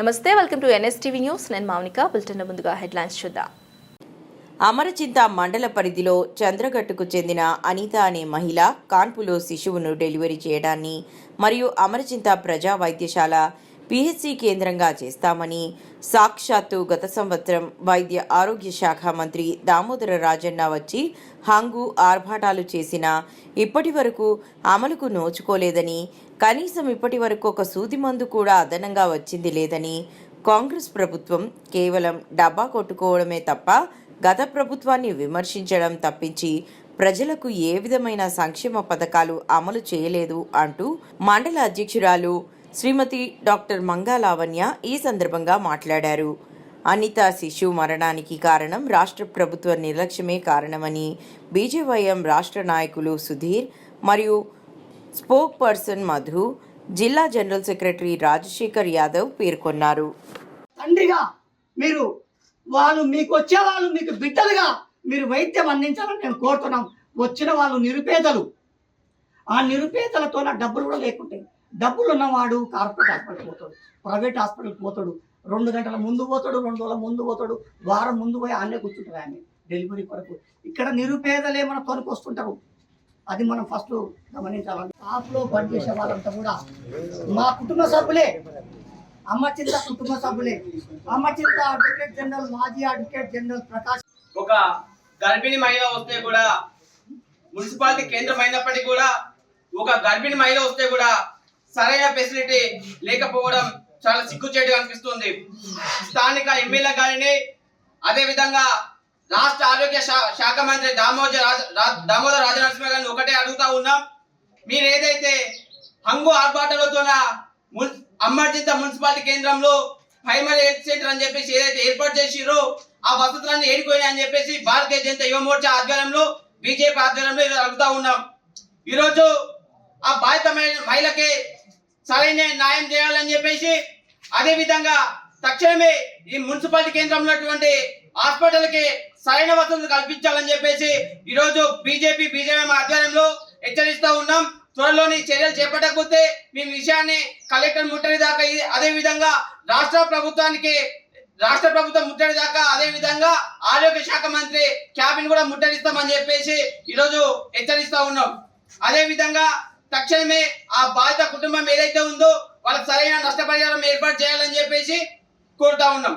నమస్తే welcome to NSTV news. నేను Mounika bulletin ముందుగా హెడ్లైన్స్ చూద్దాం. అమరచింత మండల పరిధిలో చంద్రగట్టుకు చెందిన అనిత అనే మహిళ కాన్పులో శిశువును డెలివరీ చేయడాన్ని మరియు అమరచింత ప్రజా వైద్యశాల పిహెచ్సి కేంద్రంగా చేస్తామని సాక్షాత్తు గత సంవత్సరం వైద్య ఆరోగ్య శాఖ మంత్రి దామోదర రాజన్న వచ్చి హంగు ఆర్భాటాలు చేసినా ఇప్పటి వరకు అమలుకు నోచుకోలేదని కనీసం ఇప్పటి వరకు ఒక సూది మందు కూడా అదనంగా వచ్చింది లేదని కాంగ్రెస్ ప్రభుత్వం కేవలం డబ్బా కొట్టుకోవడమే తప్ప గత ప్రభుత్వాన్ని విమర్శించడం తప్పించి ప్రజలకు ఏ విధమైన సంక్షేమ పథకాలు అమలు చేయలేదు అంటూ మండల అధ్యక్షురాలు శ్రీమతి డాక్టర్ మంగా లావణ్య ఈ సందర్భంగా మాట్లాడారు. అనిత శిశు మరణానికి కారణం రాష్ట్ర ప్రభుత్వ నిర్లక్ష్యమే కారణమని బీజేవైఎం రాష్ట్ర నాయకులు సుధీర్ మరియు స్పోక్ పర్సన్ మధు జిల్లా జనరల్ సెక్రటరీ రాజశేఖర్ యాదవ్ పేర్కొన్నారు. తండ్రిగా మీరు వాళ్ళు మీకు వచ్చే వాళ్ళు మీకు బిడ్డలుగా మీరు వైద్యం అందించాలని నేను కోరుతున్నాం. వచ్చిన వాళ్ళు నిరుపేదలు. ఆ నిరుపేదలతో నా డబ్బులు కూడా లేకుంటాయి డబ్బులు ఉన్నవాడు కార్పొరేట్ హాస్పిటల్ పోతాడు ప్రైవేట్ హాస్పిటల్ పోతాడు రెండు గంటల ముందు పోతాడు రెండు రోజుల ముందు పోతాడు వారం ముందు పోయి అన్నే కూర్చుంటారు ఆయన డెలివరీ కొరకు. ఇక్కడ నిరుపేదలే మన తొలికి వస్తుంటారు. అది మనం ఫస్ట్ గమనించాలి. షాప్లో పనిచేసే వాళ్ళంతా కూడా మా కుటుంబ సభ్యులే. అమ్మ చింత కుటుంబ సభ్యులే. అమ్మ చింత అడ్వకేట్ జనరల్ మాజీ అడ్వకేట్ జనరల్ ప్రకాష్. ఒక గర్భిణీ మహిళ వస్తే కూడా మున్సిపాలిటీ కేంద్రం అయినప్పటికీ కూడా ఒక గర్భిణీ మహిళ వస్తే కూడా సరైన ఫెసిలిటీ లేకపోవడం చాలా సిగ్గుచేటుగా అనిపిస్తుంది. స్థానిక ఎమ్మెల్యే గారిని అదే విధంగా రాష్ట్ర ఆరోగ్య శాఖ మంత్రి దామోదర్ రాజ దామోదర్ రాజనరసింహ గారిని ఒకటే అడుగుతా ఉన్నాం. మీరు ఏదైతే హంగు ఆర్భాటాలతోన మున్ అమ్మర్జింత మున్సిపాలిటీ కేంద్రంలో ప్రైమరీ హెల్త్ సెంటర్ అని చెప్పేసి ఏదైతే ఏర్పాటు చేసిరో ఆ వసతులన్నీ ఏడిపోయినాయి అని చెప్పేసి భారతీయ జనతా యువ మోర్చా ఆధ్వర్యంలో బీజేపీ ఆధ్వర్యంలో ఈరోజు అడుగుతా ఉన్నాం. ఈరోజు ఆ బాధితమైన మహిళకి సరైన న్యాయం చేయాలని చెప్పేసి అదే విధంగా తక్షణమే ఈ మున్సిపాలిటీ కేంద్రంలో ఉన్నటువంటి హాస్పిటల్కి సరైన వసతులు కల్పించాలని చెప్పేసి ఈరోజు బీజేపీ బీజేపీ ఆధ్వర్యంలో హెచ్చరిస్తూ ఉన్నాం. త్వరలోని చర్యలు చేపట్టకపోతే మేము విషయాన్ని కలెక్టర్ ముట్టడి దాకా అదే విధంగా రాష్ట్ర ప్రభుత్వానికి రాష్ట్ర ప్రభుత్వం ముట్టడి దాకా అదే విధంగా ఆరోగ్య శాఖ మంత్రి క్యాబిన్ కూడా ముట్టడిస్తామని చెప్పేసి ఈరోజు హెచ్చరిస్తా ఉన్నాం. అదే విధంగా తక్షణమే ఆ బాధిత కుటుంబం ఏదైతే ఉందో వాళ్ళకి సరైన నష్టపరిహారం ఏర్పాటు చేయాలని చెప్పేసి కోరుతా ఉన్నాం.